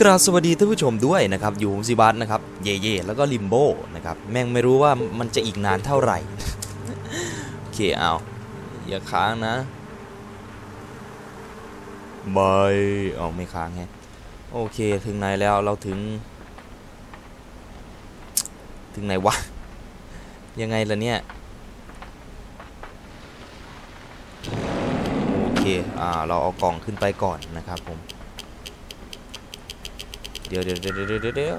กราบสวัสดีท่านผู้ชมด้วยนะครับ อยู่ผมซิบัสนะครับ เย่เย่แล้วก็ลิมโบนะครับ แม่งไม่รู้ว่ามันจะอีกนานเท่าไหร่ โอเคเอาอย่าค้างนะบายเอาไม่ค้างแฮะโอเคถึงไหนแล้วเราถึง ถึงไหนวะ ยังไงล่ะเนี่ย โอเค อ่า เราเอากล่องขึ้นไปก่อนนะครับผม เดี๋ยวเดี๋ยวเดี๋ยวเดี๋ยวเดี๋ยว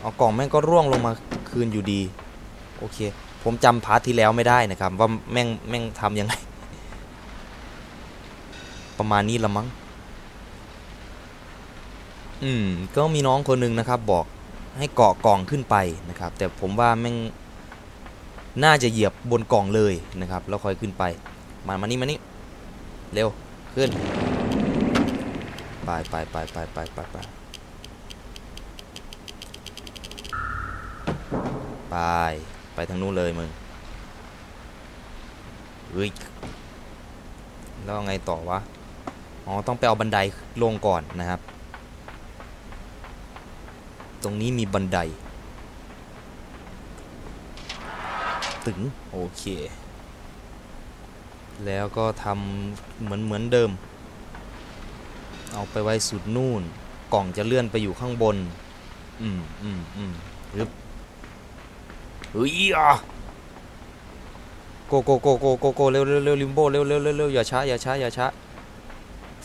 เอากล่องแม่งก็ร่วงลงมาคืนอยู่ดี โอเค ผมจำพาร์ทที่แล้วไม่ได้นะครับ ว่าแม่งแม่งทำยังไง ประมาณนี้ละมั้ง อืม ก็มีน้องคนหนึ่งนะครับ บอกให้เกาะกล่องขึ้นไปนะครับ แต่ผมว่าแม่งน่าจะเหยียบบนกล่องเลยนะครับ แล้วค่อยขึ้นไป มามานี่มานี่เร็วขึ้น ไปไปไปไปไปไปไป ไป ไปทางนู้นเลยมึงเฮ้ยแล้วไงต่อวะ อ๋อ ต้องไปเอาบันไดลงก่อนนะครับ ตรงนี้มีบันได ถึง โอเค แล้วก็ทำเหมือนเหมือนเดิม เอาไปไว้สุดนู่น กล่องจะเลื่อนไปอยู่ข้างบน อืมอืมอืมฮึบ เฮ้ยอะโกโกโกโกโกโกเร็วเร็วเร็วลิมโบเร็วเร็วเร็วเร็วอย่าช้าอย่าช้าอย่าช้า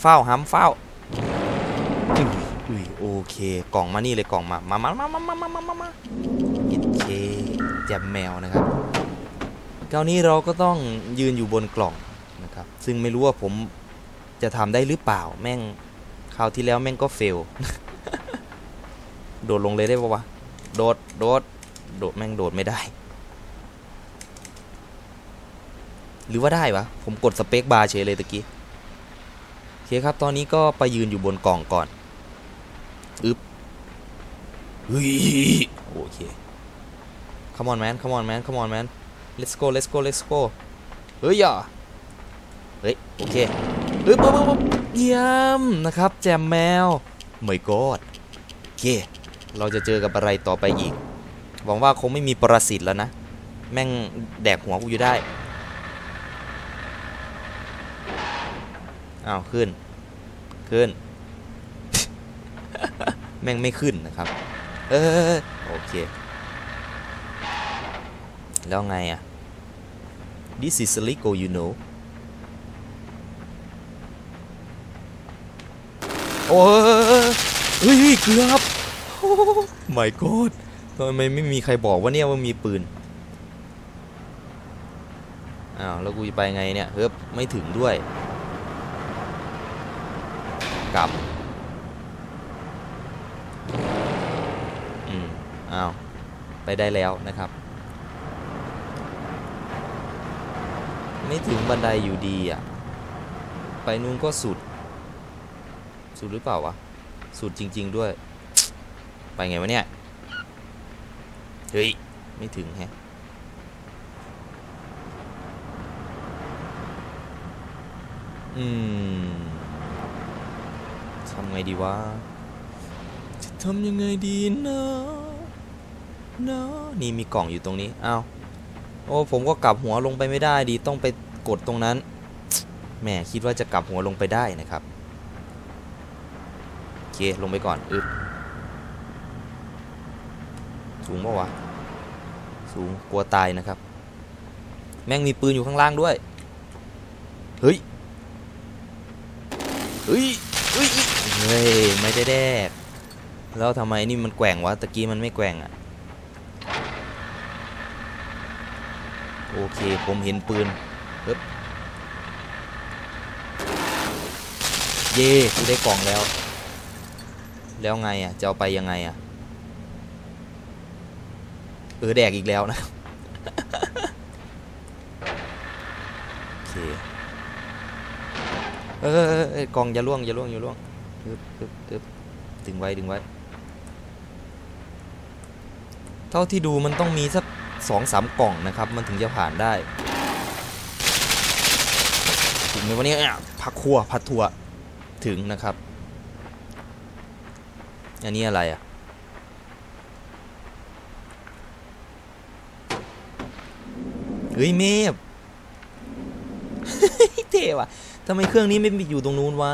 เฝ้าห้ำเฝ้าอุ้ยโอเคกล่องมานี่เลยกล่องมามามามามามามามามามาโอเคแจมแมวนะครับคราวนี้เราก็ต้องยืนอยู่บนกล่องนะครับ ซึ่งไม่รู้ว่าผมจะทำได้หรือเปล่าแม่งคราวที่แล้วแม่งก็เฟล โดดลงเลยได้ปะวะ โดด โดด โดดแม่งโดดไม่ได้ หรือว่าได้วะ ผมกดสเปคบาร์เฉยเลยตะกี้โอเคครับ ตอนนี้ก็ไปยืนอยู่บนกล่องก่อนอึ๊บเฮ้ยโอเค come on man come on man come on man let's go let's go let's go เฮ้ยอะเฮ้ย โอเคปึ๊บปึ๊บปึ๊บเยี่ยมนะครับ แจมแมวไม่กอดโอเค เราจะเจอกับอะไรต่อไปอีก หวังว่าคงไม่มีปรสิตแล้วนะ แม่งแดกหัวกูอยู่ได้อ้าวขึ้น ขึ้น แม่งไม่ขึ้นนะครับ เออโอเค แล้วไงอะ This is Lico you know โอ้ยเฮ้ยเกือบโอ้ my god ทำไมไม่มีใครบอกว่าเนี่ยว่ามีปืน อ้าว แล้วกูจะไปไงเนี่ยเฮ้ยไม่ถึงด้วยกลับอืมอ้าว ไปได้แล้วนะครับ ไม่ถึงบันไดอยู่ดีอะ ไปนู่นก็สุด สุดหรือเปล่าวะ สุดจริง ๆ ด้วย ไปไงวะเนี่ย เฮ้ย ไม่ถึงแฮะอืมทำไงดีวะ จะทำยังไงดีนะนะนี่มีกล่องอยู่ตรงนี้ อ้าว โอ้ ผมก็กลับหัวลงไปไม่ได้ดีต้องไปกดตรงนั้น แหมคิดว่าจะกลับหัวลงไปได้นะครับ โอเค ลงไปก่อน อึดสูงปะวะ สูงกลัวตายนะครับ แม่งมีปืนอยู่ข้างล่างด้วย เฮ้ย เฮ้ย เฮ้ย เฮ้ย ไม่ได้แดก แล้วทำไมนี่มันแกว่งวะ ตะกี้มันไม่แกว่งอะโอเค ผมเห็นปืนปึ๊บเย่กูได้กล่องแล้ว แล้วไงอะ จะเอาไปยังไงอะ ออแดกอีกแล้วนะโอเคเออเออเออกล่องอย่าล่วงอย่าล่วงอย่าล่วงอึบอึบอึบดึงไว้ดึงไว้ เท่าที่ดูมันต้องมีสักสองสามกล่องนะครับ มันถึงจะผ่านได้ถึงในวันนี้ผักครัวผัดถั่วถึงนะครับ อันนี้อะไรอะ เฮ้ยเมฟเท่ว่ะทำไมเครื่องนี้ไม่ไปอยู่ตรงนู้นวะ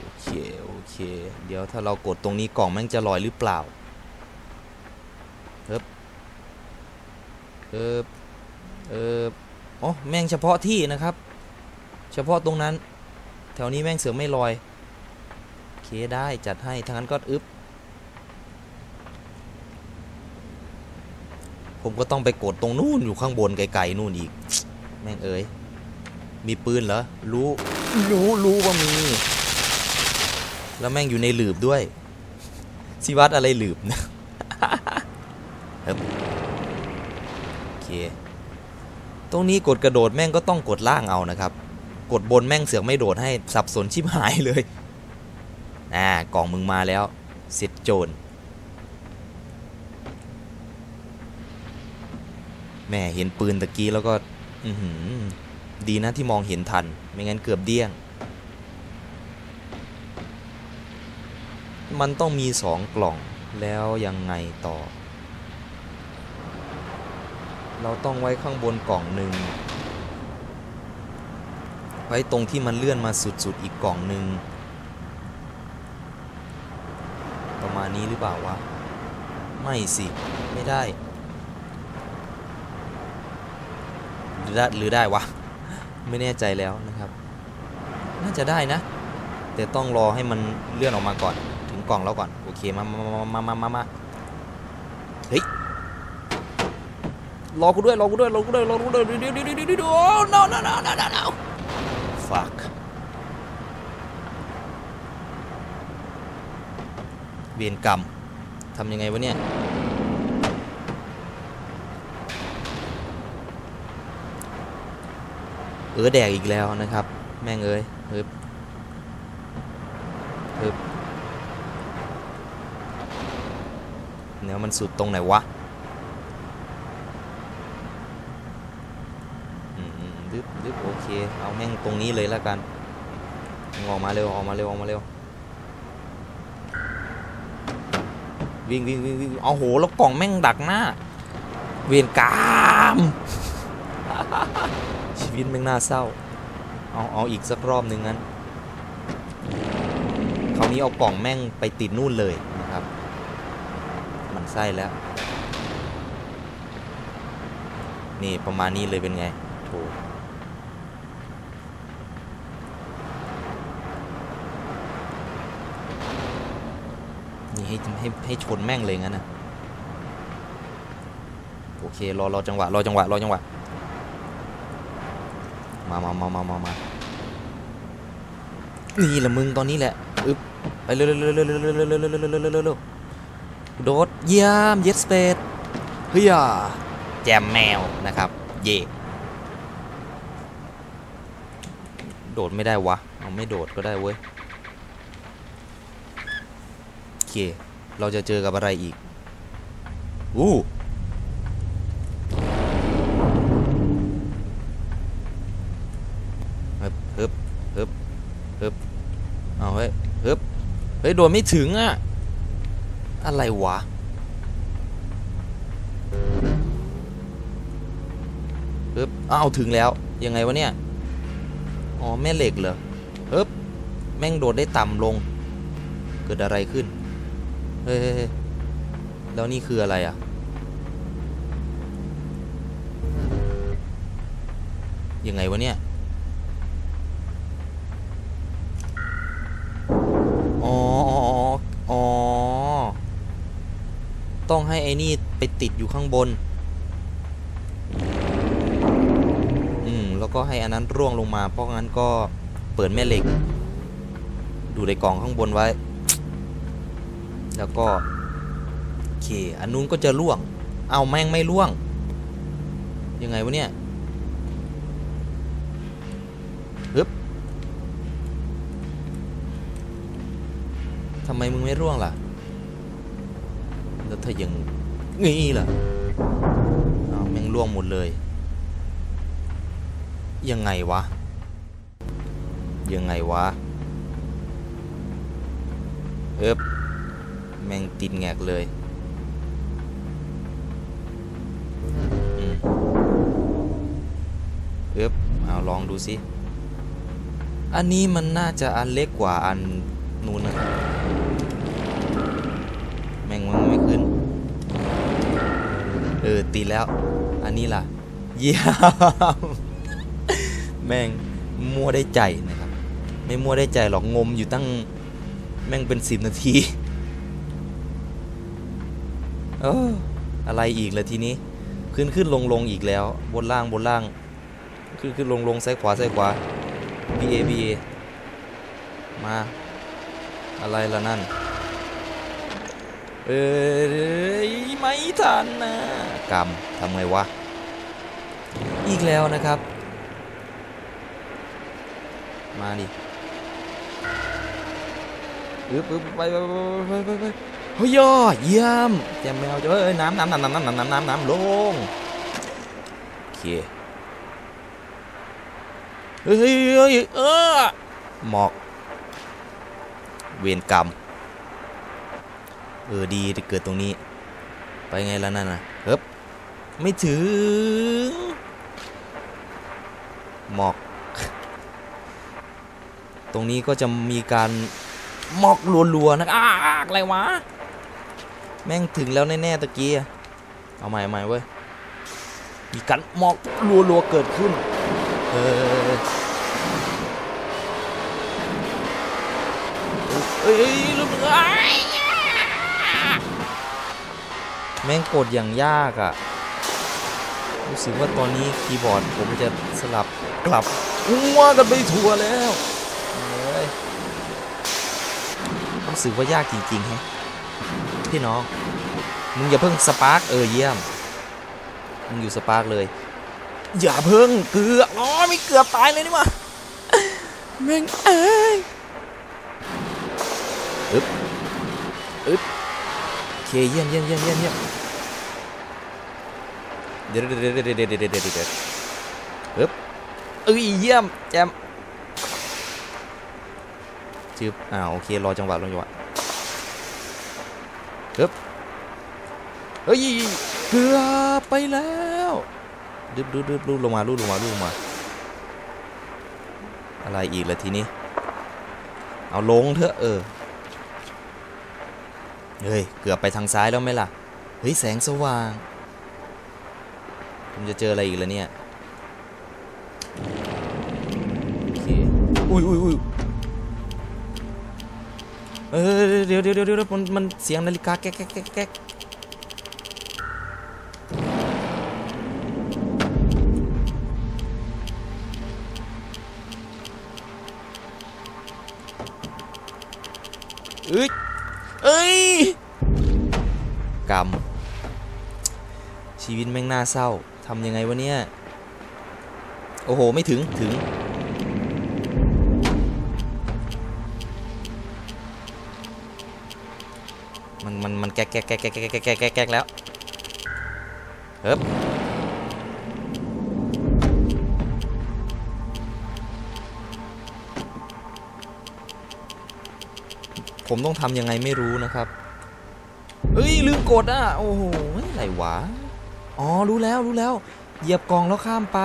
โอเคโอเคเดี๋ยวถ้าเรากดตรงนี้กล่องแม่งจะลอยหรือเปล่าเอ๊บเอ๊บเอ๊บอ๋อแม่งเฉพาะที่นะครับ เฉพาะตรงนั้น แถวนี้แม่งเสือไม่ลอยโอเคได้จัดให้ทั้งนั้นก็อึบ ผมก็ต้องไปกดตรงนู่นอยู่ข้างบนไกลๆนู่นอีก แม่งเอ้ย มีปืนเหรอ รู้ รู้รู้ว่ามี แล้วแม่งอยู่ในหลืบด้วยสิวัดอะไรหลืบนะโอเค ตรงนี้กดกระโดดแม่งก็ต้องกดล่างเอานะครับ กดบนแม่งเสือกไม่โดดให้สับสนชิบหายเลย อ่ากล่องมึงมาแล้วเสร็จโจร แม่เห็นปืนตะกี้แล้วก็อืดีนะที่มองเห็นทัน ไม่งั้นเกือบเดี้ยง มันต้องมีสองกล่องแล้วยังไงต่อ เราต้องไว้ข้างบนกล่องหนึ่งไว้ตรงที่มันเลื่อนมาสุดๆอีกกล่องหนึ่งประมาณนี้หรือเปล่าวะ ไม่สิ ไม่ได้ หรือได้หรือได้วะไม่แน่ใจแล้วนะครับ น่าจะได้นะ แต่ต้องรอให้มันเลื่อนออกมาก่อน ถึงกล่องแล้วก่อน โอเค มามามามามามาเฮ้ยรอกูด้วยรอกูด้วยรอกูด้วยรอกูด้วยเดี๋ยวเดี๋ยวเดี๋ยวเดี๋ยวเดี๋ยว no no no no no no fuck เวียนกรรมทำยังไงวะเนี่ย เออแดกอีกแล้วนะครับ แม่งเอ้ยเฮ้ยเฮ้ยเนื้อมันสุดตรงไหนวะอืมอืมดึบดึบโอเค เอาแม่งตรงนี้เลยแล้วกันงออกมาเร็ว ออกมาเร็ว ออกมาเร็ว วิ่งวิ่งวิ่งวิ่งเอาโห แล้วกล่องแม่งดักหน้า เวียนกรรม วิตแม่งน่าเศร้า เอาเอาอีกสักรอบหนึ่งงั้นคราวนี้เอากล่องแม่งไปติดนู่นเลยนะครับ มันไส้แล้ว นี่ประมาณนี้เลยเป็นไงโถนี่ให้ให้ให้ชนแม่งเลยงั้นนะโอเครอรอจังหวะรอจังหวะรอจังหวะ มามามามามามานี่แหละมึงตอนนี้แหละอึบไปเร็วเร็วเร็วเร็วเร็วเร็วเร็วเร็วเร็วเร็วเร็วเร็วเร็วเร็วโดดเยี่ยมเย็ดสเปดเฮียแจมแมวนะครับ เย่โดดไม่ได้วะเอาไม่โดดก็ได้เว้ยโอเคเราจะเจอกับอะไรอีกอู้ เฮ้ยโดนไม่ถึงอะอะไรวะฮึบอ้าวถึงแล้ว ยังไงวะเนี่ย อ๋อ แม่เหล็กเหรอฮึบแม่งโดดได้ต่ำลง เกิดอะไรขึ้น เฮ้ยเฮ้ยเฮ้ยแล้วนี่คืออะไรอะยังไงวะเนี่ย องให้ไอ้นี่ไปติดอยู่ข้างบน อืม แล้วก็ให้อันนั้นร่วงลงมา เพราะงั้นก็เปิดแม่เหล็ก ดูในกล่องข้างบนไว้ แล้วก็โอเค อันนู้นก็จะร่วง เอาแม่งไม่ร่วง ยังไงวะเนี่ยทำไมมึงไม่ร่วงล่ะ แล้วถ้ายัง งี้เหรอแม่งล่วงหมดเลย ยังไงวะ ยังไงวะเอ๊บแม่งติดแงกเลยเอ๊บเอาลองดูสิ อันนี้มันน่าจะอันเล็กกว่าอันนู้นนะ เออตีแล้ว อันนี้ล่ะ เยี่ยมแม่งมั่วได้ใจนะครับ ไม่มั่วได้ใจหรอกงมอยู่ตั้งแม่งเป็นสิบนาทีเอออะไรอีกละทีนี้ ขึ้นขึ้นลงลงอีกแล้ว บนล่างบนล่าง ขึ้นขึ้นลงลงซ้ายขวาซ้ายขวา B A B A มา อะไรละนั่น เอ้ยไม่ทันนะ กรรมทำไงวะ อีกแล้วนะครับ มาดิอึ๊บอึ๊บไปไปไปไปไปเฮ้ยย่อเยี่ยมแจมแมวเอ้ยน้ำน้ำน้ำน้ำน้ำน้ำน้ำน้ำน้ำลงโอเคเฮ้ยเฮ้ยเฮ้ยเออหมอก เวรกรรมเออดีเกิดตรงนี้ ไปไงแล้วนั่นน่ะเฮ้บ ไม่ถึง หมอก ตรงนี้ก็จะมีการหมอกรัวๆนะอ้าอะไรวะ แม่งถึงแล้วแน่ๆตะกี้เอาใหม่ใหม่เว้ย มีการหมอกรัวๆเกิดขึ้น เออเอ้ยลูกเอ้ยแม่งกดอย่างยากอะ่ะ รู้สึกว่าตอนนี้คีย์บอร์ดผมจะสลับกลับหัวกันไปทั่วแล้วเอ้ยรู้สึกว่ายากจริงๆฮะพี่น้อง มึงอย่าเพิ่งสปาร์กเออเยี่ยม มึงอยู่สปาร์กเลย อย่าเพิ่งเกือบอ๋อไม่เกือบตายเลยนี่มาแม่งเอ้ยอึ๊บอึ๊บเคเยี่ยมเยี่ยมเยี่ยมเยี่ยม เดี๋ยวเดี๋ยวเดี๋ยวเดี๋ยวเดี๋ยวเดี๋เดี๋เฮ้ยเอ้ยเยี่ยมแจมจืบอ่าโอเครอจังหวะรอจังหวะเอ้ยเฮ้ยเกือบไปแล้วดึบดึบดึบลูดลงมาลุดลงมาลุดลงมา อะไรอีกล่ะทีนี้ เอาลงเถอะเออเฮ้ย เกือบไปทางซ้ายแล้วไหมล่ะ เฮ้ย แสงสว่าง ผมจะเจออะไรอีกแล้วเนี่ยโอเคอุ้ยอุ้ยอุ้ยเออเดี๋ยวเดี๋ยวเดี๋ยวเดี๋ยวมันมันเสียงนาฬิกาแก๊กแก๊กแก๊กแก๊กเอ้ยเอ้ยกรรมชีวิตแม่งน่าเศร้า ทำยังไงวะเนี่ย โอ้โห ไม่ถึง ถึง มัน มัน มันแก๊กแก๊กแก๊กแก๊กแก๊กแก๊กแก๊กแก๊กแล้วเฮ้บผมต้องทำยังไงไม่รู้นะครับเฮ้ย ลืมกดอะ โอ้โห อะไรวะ อ๋อ รู้แล้วรู้แล้ว เหยียบกล่องแล้วข้ามไป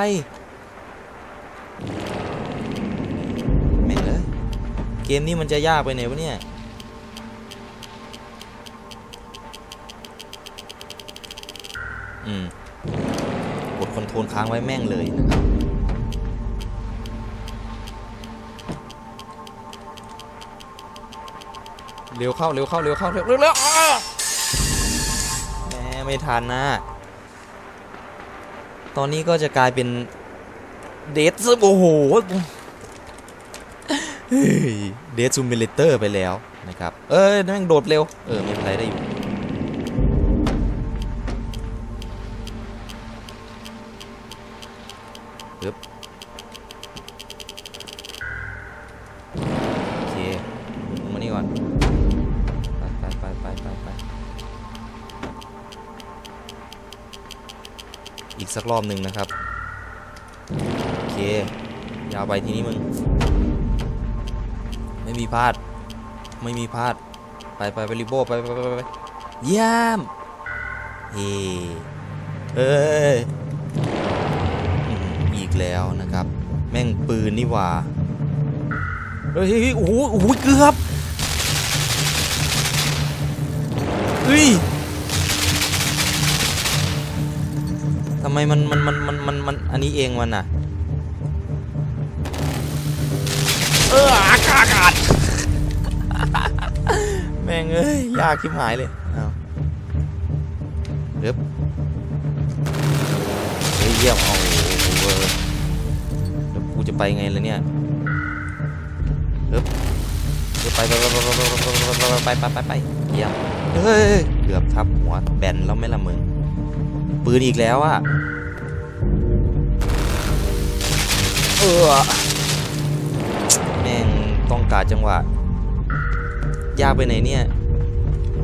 แม่งเลยเกมนี้มันจะยากไปไหนวะเนี่ย อืม กดคอนโทรลค้างไว้แม่งเลยนะครับเร็วเข้าเร็วเข้าเร็วเข้าเร็วเร็วเร็วแหมไม่ทันนะ ตอนนี้ก็จะกลายเป็นเดซโอ้โหเดทซูมิเลเตอร์ไปแล้วนะครับ เอ้ยแม่งโดดเร็ว เออไม่เป็นไรได้อยู่ รอบหนึ่งนะครับ โอเค ยาวไปทีนี้มึง ไม่มีพลาด ไม่มีพลาด ไปไปไปริโบไปไปไปไปเยี่ยมเฮ้เอ้ยอีกแล้วนะครับ แม่งปืนนี่หว่าเฮ้ยเฮ้ยเฮ้ยโอ้โหโอ้โหเกือบเฮ้ยำไมมันมันมันมันมันมันอันนี้เองมันอะ เอออากาศแม่งเอ้ยยากคิดหายเลยเอาเรียบเยี่ยมเอาเวอร์แล้วกูจะไปไงล่ะเนี่ยเรียบไปไปไปไปไปไปไปเยี่ยมเฮ้ยเกือบทับหัวแบนแล้วไม่ละมึง ปืนอีกแล้วอะเออแม่งต้องการจังหวะ ยากไปไหนเนี่ย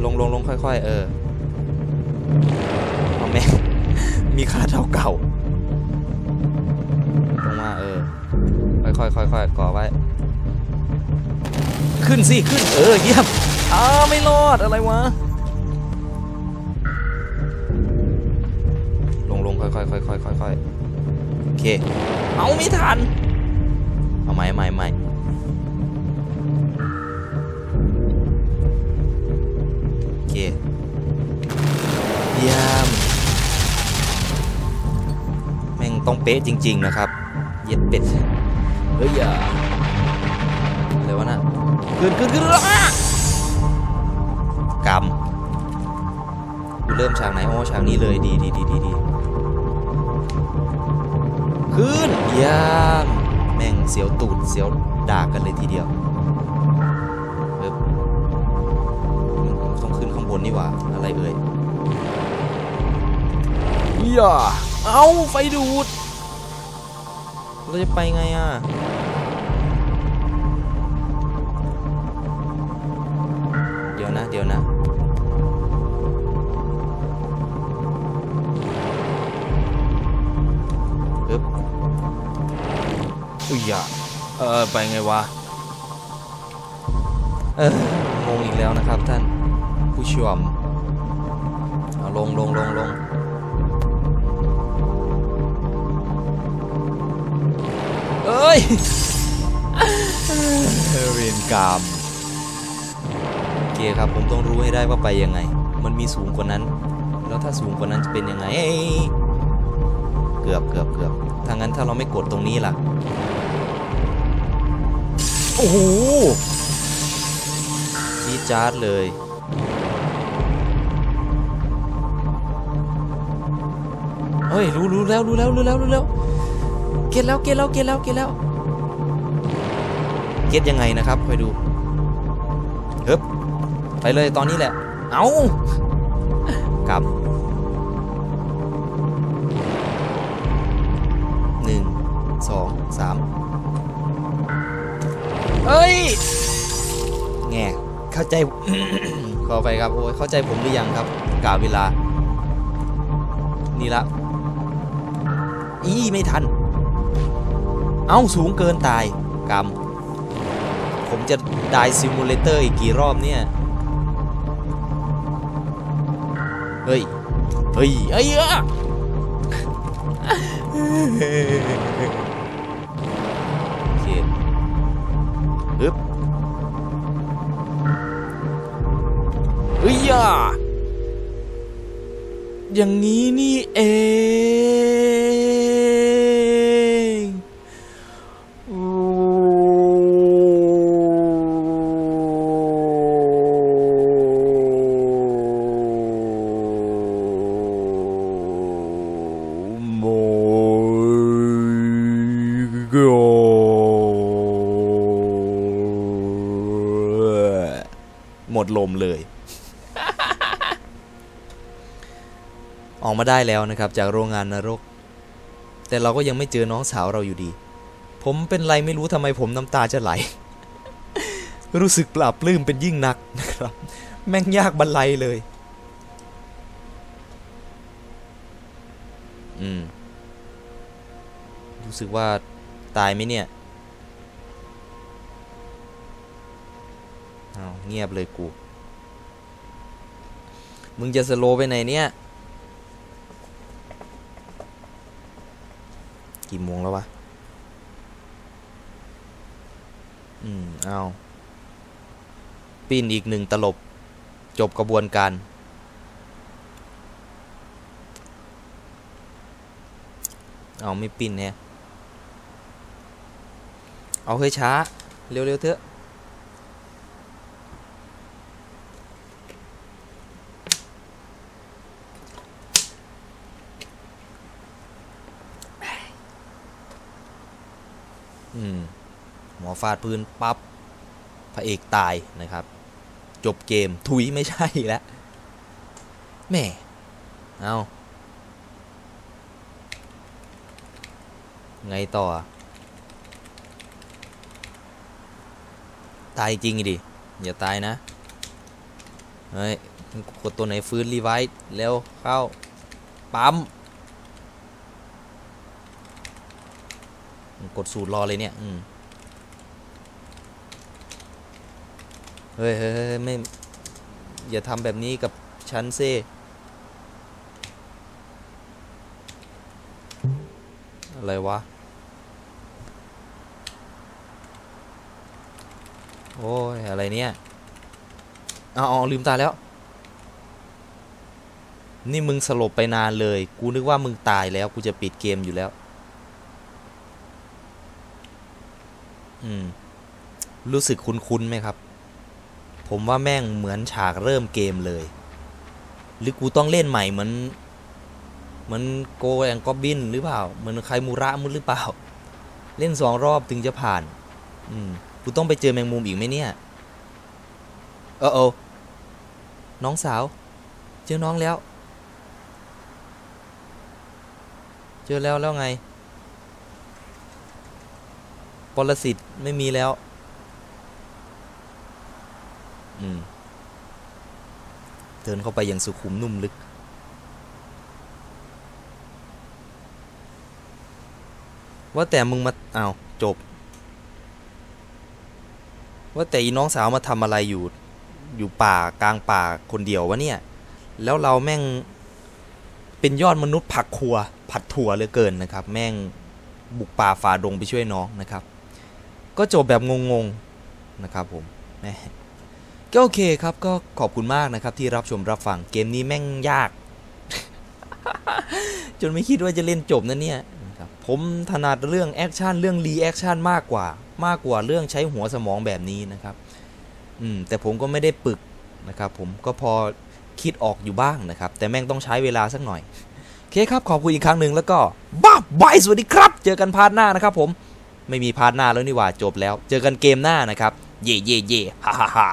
ลงลงลงค่อยๆ เออเอาแม่งมีค่าเท่าเก่าลงมาเออ ค่อยๆค่อยๆก่อไว้ ขึ้นสิ ขึ้น เออ เยี่ยมอ้าไม่รอดอะไรวะ ลงลงค่อยๆค่อยๆค่อยโอเค เอาไม่ทัน เอาใหม่ใหม่ใหม่โอเคเยี่ยมแม่งต้องเป๊ะจริง ๆ นะครับ เย็ดเป็ดเฮ้ยอย่าอะไรวะน่ะขึ้นขึ้นขึ้นกำกูเริ่มฉากไหนโอ้ฉากนี้เลยดีดีดีดีดี ขึ้นยี่ยมแม่งเสียวตูดเสียวดากกันเลยทีเดียวเอิบต้องขึ้นข้างบนนี่หว่าอะไรเอ่ยอย่าเอาไฟดูด เราจะไปไงอะเดี๋ยวนะเดี๋ยวนะ อุ้ยอย่าเออไปไงวะเอองงอีกแล้วนะครับท่านผู้ชมเอาลงลงลงลงเอ้ยเรียนกรรมโอเคครับผมต้องรู้ให้ได้ว่าไปยังไง มันมีสูงกว่านั้น แล้วถ้าสูงกว่านั้นจะเป็นยังไง เกือบเกือบเกือบถ้างั้นถ้าเราไม่กดตรงนี้ล่ะ อ้โหจี๊ดจ๊าดเลย เฮ้ย รู้รู้แล้วรู้แล้วรู้แล้วรู้แล้ว เก็ตแล้วเก็ตแล้วเก็ตแล้วเก็ตแล้ว เก็ตยังไงนะครับคอยดูเฮ้บไปเลยตอนนี้แหละ เอากลับหนึ่งสองสาม เอ้ยแง่เข้าใจขอไปครับโอ้ยเข้าใจผมหรือยังครับกาเวลา นี่ละอีไม่ทัน เอ้าสูงเกินตายกรรมผมจะได้ซิมูเลเตอร์อีกกี่รอบเนี่ย เฮ้ย เฮ้ยเอ้ยอะ ฮึบเฮ้ยอะอย่างนี้นี่เอง มาได้แล้วนะครับ จากโรงงานนรก แต่เราก็ยังไม่เจอน้องสาวเราอยู่ดี ผมเป็นไรไม่รู้ทำไมผมน้ำตาจะไหล รู้สึกปลาบปลื้มเป็นยิ่งนักนะครับ แม่งยากบรรลัยเลย อืม รู้สึกว่าตายไหมเนี่ยเอาเงียบเลยกู มึงจะสโลไปไหนเนี่ย กี่โมงแล้ววะ อืม เอาปีนอีกหนึ่งตลบ จบกระบวนการ เอาไม่ปิ้นเนี่ย เอาเฮ้ยช้า เร็วๆเถอะ หมอฟาดพื้นปับ๊บพระเอกตายนะครับ จบเกมถุยไม่ใช่แล้วแม่เอาไงต่อ ตายจริงดิ อย่าตายนะ เฮ้ย กดตัวไหนฟื้นรีไวท์เร็วเข้า ปั๊ม กดสูตรรอเลยเนี่ย อืม เฮ้ยเฮ้ยเฮ้ยไม่ อย่าทำแบบนี้กับฉันซิอะไรวะ โอ้ย อะไรเนี่ยอาอลืมตาแล้ว นี่มึงสลบไปนานเลย กูนึกว่ามึงตายแล้ว กูจะปิดเกมอยู่แล้ว อืม รู้สึกคุ้นๆไหมครับ ผมว่าแม่งเหมือนฉากเริ่มเกมเลย หรือกูต้องเล่นใหม่เหมือนเหมือนโกแองกอบินหรือเปล่า เหมือนใครมูระมุนหรือเปล่า เล่นสองรอบถึงจะผ่าน อืมกูต้องไปเจอแมงมุมอีกไหมเนี่ย เออเออน้องสาว เจอน้องแล้ว เจอแล้วแล้วไง ปรสิตไม่มีแล้ว อืมเดินเข้าไปอย่างสุขุมนุ่มลึก ว่าแต่มึงมาอ้าวจบ ว่าแต่อีน้องสาวมาทำอะไรอยู่ อยู่ป่ากลางป่าคนเดียววะเนี่ย แล้วเราแม่งเป็นยอดมนุษย์ผักครัว ผัดถั่วเหลือเกินนะครับ แม่งบุกป่าฝ่าดงไปช่วยน้องนะครับ ก็จบแบบงงๆนะครับผมแม่ ก็โอเคครับ ก็ขอบคุณมากนะครับ ที่รับชมรับฟังเกมนี้แม่งยาก จนไม่คิดว่าจะเล่นจบนะเนี่ยผมถนัดเรื่องแอคชั่นเรื่องรีแอคชั่นมากกว่า มากกว่าเรื่องใช้หัวสมองแบบนี้นะครับ อืมแต่ผมก็ไม่ได้ปึกนะครับ ผมก็พอคิดออกอยู่บ้างนะครับ แต่แม่งต้องใช้เวลาสักหน่อยโอเคครับขอบคุณอีกครั้งหนึ่งแล้วก็บ้าบายสวัสดีครับ เจอกันพาร์ทหน้านะครับ ผมไม่มีพาร์ทหน้าแล้วนี่หว่าจบแล้ว เจอกันเกมหน้านะครับ เย่เย่เย่ฮ่าฮ่าฮ่า